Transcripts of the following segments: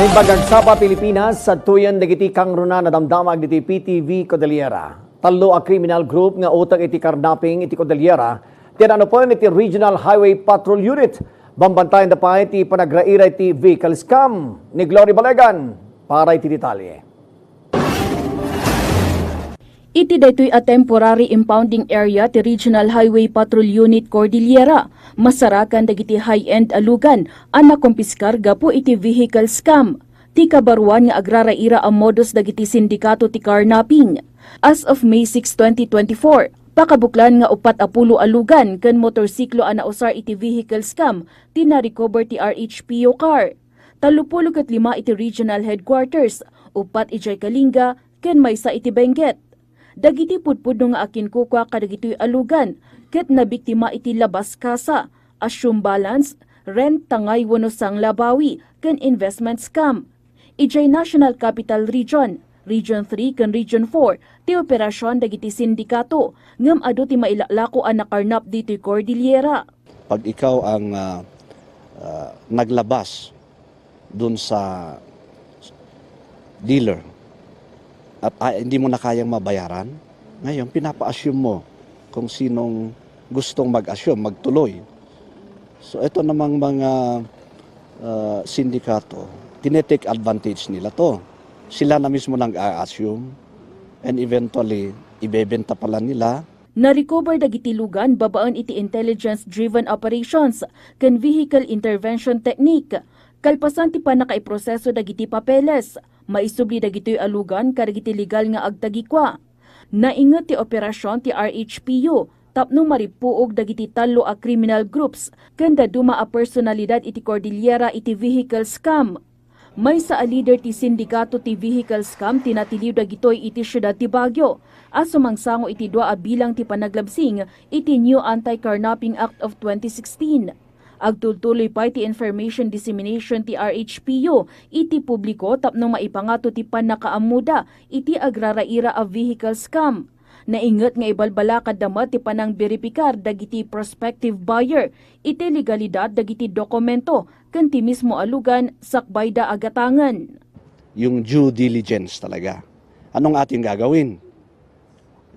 May bagagsa pa Pilipinas sa tuyan dagiti kang runa na damdamag diti PTV Cordillera. Talo a criminal group nga utang iti karnaping iti Cordillera. Tinano po iti Regional Highway Patrol Unit. Bambantayan na pa iti panagraira iti vehicle scam ni Glory Balegan para iti detalye. Iti daytoy a temporary impounding area ti Regional Highway Patrol Unit Cordillera. Masarakan dagiti high-end alugan ang nakumpiskar gapo iti vehicle scam. Ti kabaruan nga agraraira ang modus dagiti sindikato ti carnapping. As of May 6, 2024, pakabuklan nga upat apulo alugan ken motorsiklo ana usar iti vehicle scam ti na-recover ti RHPO car. Talupulog at lima iti regional headquarters, upat ijay Kalinga, ken maysa iti Benguet. Dagiti pudpud nga akin kukwa kadagitoy alugan, ket nabiktima iti labas kasa, assume balance, rent tangay wano sang labawi, ken investment scam. Ijay National Capital Region, Region 3 ken Region 4, ti operasyon dagiti sindikato, ngem adu ti mailalako ang nakarnap dito'y Cordillera. pag ikaw ang ah, ah, naglabas dun sa dealer at ah, hindi mo na kayang mabayaran, ngayon pinapa-assume mo kung sinong gustong mag-assume, magtuloy. So ito namang mga ah, sindikato, tinetake advantage nila to. Sila na mismo nang a-assume and eventually ibebenta pala nila Na-recover dagiti lugan babaan iti intelligence-driven operations ken vehicle intervention technique. Kalpasan ti panakaiproseso dagiti papeles, maisubli dagitoy alugan kadagiti legal nga agtagikwa. Naingat ti operasyon ti RHPU tapno maripuog dagiti talo a criminal groups ken daduma a personalidad iti Cordillera iti vehicle scam. May sa a leader ti sindikato ti vehicle scam tinatiliw dagitoy iti syudad ti Baguio. As sumangsango iti dua a bilang ti panaglabsing iti New Anti-Carnapping Act of 2016. Agtultuloy pa iti information dissemination ti RHPU iti publiko tapno maipangato ti panakaamuda iti agraraira a vehicle scam. Naingat nga ibalbala kadama ti panang beripikar dagiti prospective buyer iti legalidad dagiti dokumento ken ti mismo alugan sakbay da agatangan. yung due diligence talaga. Anong ating gagawin?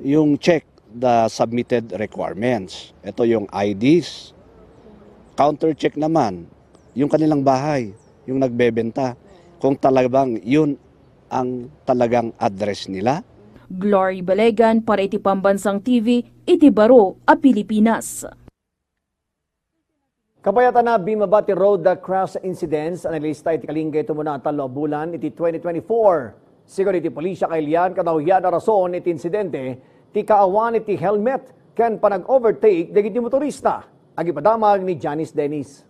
Yung check the submitted requirements. Ito yung IDs. Counter check naman, yung kanilang bahay, yung nagbebenta. Kung talagang yun ang talagang address nila, Glory Balegan para iti Pambansang TV, iti Baro, a Pilipinas. Kabayatan na Bimabati Road the crash incidents analista iti kalingga ito muna talo bulan iti 2024. Siguro iti polisya kailian kadawyan na rason iti insidente ti kaawan iti helmet ken panag-overtake dagiti motorista. Agi padamag ni Janice Dennis.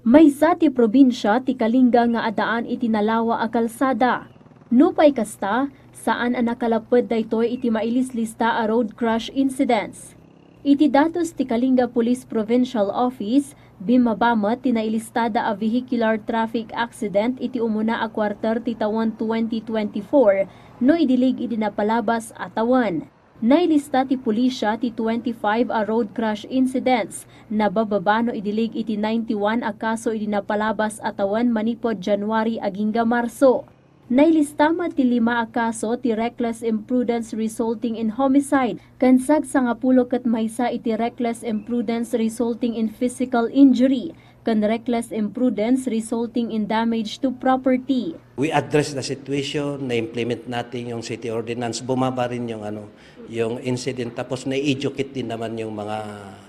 Maysa ti probinsya ti Kalinga nga adaan iti nalawa a kalsada. Nupay kasta, saan ang nakalapod daytoy iti mailislista a road crash incidents. Iti datos ti Kalinga Police Provincial Office, bimabamat ti nailistada a vehicular traffic accident iti umuna a kwarter ti taon 2024 no idilig iti napalabas atawan. Nailista ti pulisya ti 25 a road crash incidents. Na bababano idilig iti 91 a kaso iti napalabas atawan manipod January agingga Marso. Nailista ti lima a kaso ti reckless imprudence resulting in homicide. Kansag sangapulo ket maysa iti reckless imprudence resulting in physical injury kan reckless imprudence resulting in damage to property. We address the situation, na-implement natin yung city ordinance, bumaba rin yung ano, yung incident tapos na-educate din naman yung mga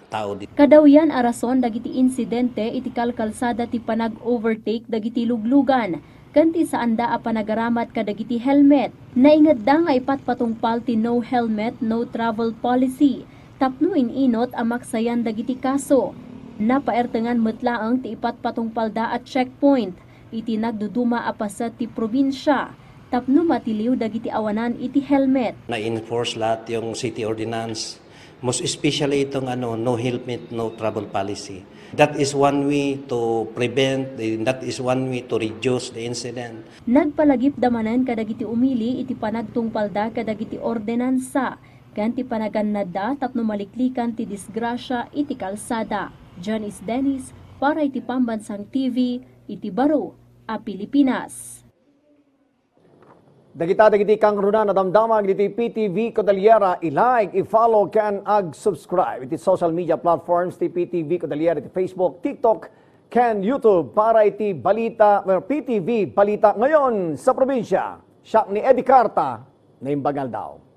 tao dito. Kadawyan arason dagiti insidente iti kalkalsada ti panag-overtake dagiti luglugan. Kanti sa anda a panagaramat kadagiti helmet. Naingad da nga ipatpatungpal ti no helmet, no travel policy. Tapno inot ang maksayan dagiti kaso. Napaertengan metlaang ti ipatpatungpal da at checkpoint. Iti nagduduma apasat ti probinsya. Tapno matiliw dagiti awanan iti helmet. Na-enforce lahat yung city ordinance. Most especially itong ano, no helmet, no travel policy. That is one way to prevent, that is one way to reduce the incident. Nagpalagip damanan kadagiti umili iti panagtungpalda kadagiti ordinansa Kanti panaganada tapno maliklikan ti disgrasya iti kalsada. Is Dennis para iti Pambansang TV, iti Baro, a Pilipinas. Dagita dagiti kang runa na damdamag diti PTV Cordillera i-like, i-follow can ag subscribe iti social media platforms ti PTV Cordillera iti Facebook, TikTok, can YouTube para iti balita well, PTV balita ngayon sa probinsya. Siya ni Eddie Carta na imbagal daw.